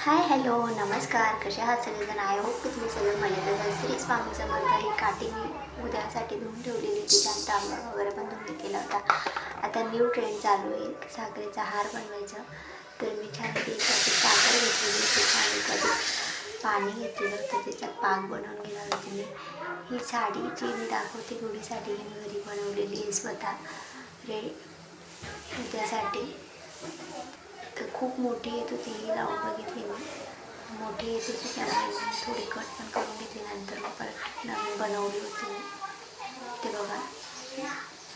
Hi hello नमस्कार. कसे आहात सगळेजण? आय होप की तुम्ही सगळे मजेत असाल. श्री स्वामी समर्थ ही काठी मी उद्यासाठी धुवून ठेवलेली होती. छान तांबा वगैरे पण धुवून केला होता. आता न्यू ट्रेंड चालू आहे. साखरेचा हार बनवायचा. तर मी छान त्यासाठी साखर घेतलेली होती. छान एखादी पाणी घेतलेलं होतं. त्याचा पाक बनवून घेणार होते मी. ही साडी जी मी दाखवते गुढीसाठी साडी ही मी घरी बनवलेली आहे स्वतः. रे उद्यासाठी तर खूप मोठी येत होती ही लावून बघितली मी. मोठी येत होती त्यामुळे मी थोडी कट पण करून घेतली. नंतर मग परत नवीन बनवली होती मी. ते बघा.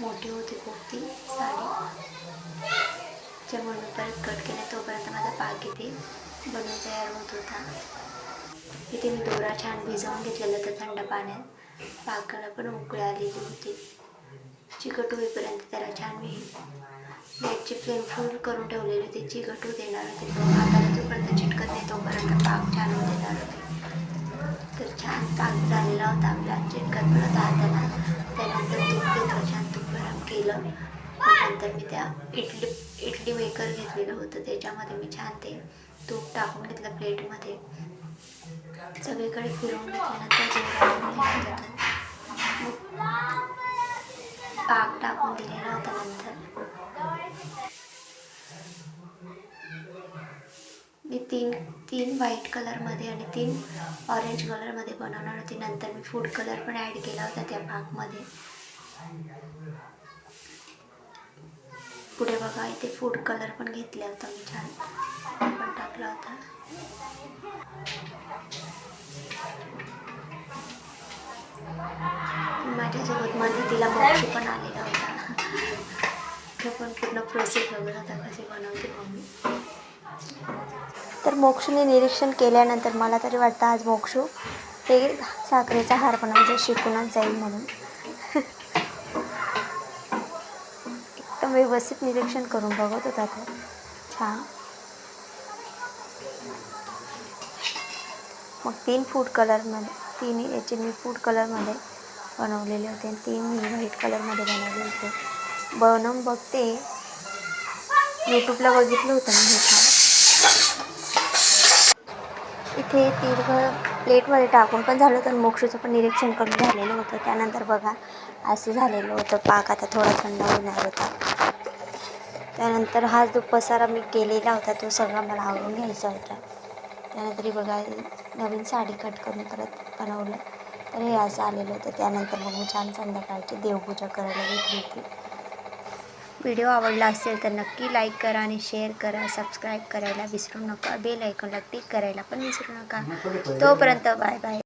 मोठी होती खूप ती साडी. त्यामुळे मी परत कट केला. तोपर्यंत माझा पाक इथे बनवून तयार होत होता. इथे मी दोरा छान भिजवून घेतलेला होता थंड पाण्यात. पाकाला पण उकळी आलेली होती. चिकट होईपर्यंत त्याला छान मी नेटची फ्लेम फुल करून ठेवलेली होती. चिकट होऊ देणार होते. तो हाताला जोपर्यंत चिटकत नाही तोपर्यंत पाक छान होऊ देणार होते. तर छान पाक झालेला होता आपला. चिटकत पडत होता हाताला. त्यानंतर तूप घेतलं छान तूप गरम केलं. त्यानंतर नंतर मी त्या इडली इडली मेकर घेतलेलं होतं. त्याच्यामध्ये मी छान ते तूप टाकून घेतलं प्लेटमध्ये सगळीकडे फिरवून घेतल्यानंतर जेवढा बनवलेला होता तो मग पाक टाकून दिलेला होता नंतर मी तीन तीन व्हाईट कलरमध्ये आणि तीन ऑरेंज कलरमध्ये बनवणार होती. नंतर मी फूड कलर पण ॲड केला होता त्या पाकमध्ये पुढे बघा इथे फूड कलर पण घेतला होता मी छान. पण टाकला होता. माझ्यासोबत मदतीला मोक्ष पण आलेला होता. तो पण पूर्ण प्रोसेस वगैरे आता कशी बनवते मम्मी. तर मोक्षूने निरीक्षण केल्यानंतर मला तरी वाटतं आज मोक्षू ते साखरेचा हार बनवायचा शिकूनच जाईल म्हणून. एकदम व्यवस्थित निरीक्षण करून बघत होता तो. छान. मग तीन फूड कलरमध्ये तीन याचे मी फूड कलरमध्ये बनवलेले होते. आणि मी व्हाईट कलरमध्ये बनवले होते. बनवून बघते. यूट्यूबला बघितलं होतं मी हे इथे तीळ प्लेटमध्ये टाकून पण झालं तर आणि मोक्षचं पण निरीक्षण करून झालेलं होतं. त्यानंतर बघा असं झालेलं होतं. पाक आता थोडा थंड होणार होता. त्यानंतर हा जो पसारा मी केलेला होता तो सगळा मला आवडून घ्यायचा होता. त्यानंतर बघा नवीन साडी कट करून परत बनवलं. तर हे असं आलेलं होतं. त्यानंतर मग मी छान संध्याकाळची देवपूजा करायला घेतली होती. व्हिडिओ आवडला असेल तर नक्की लाईक करा आणि शेअर करा. सबस्क्राईब करायला विसरू नका. बेल आयकॉनला क्लिक करायला पण विसरू नका. तोपर्यंत बाय बाय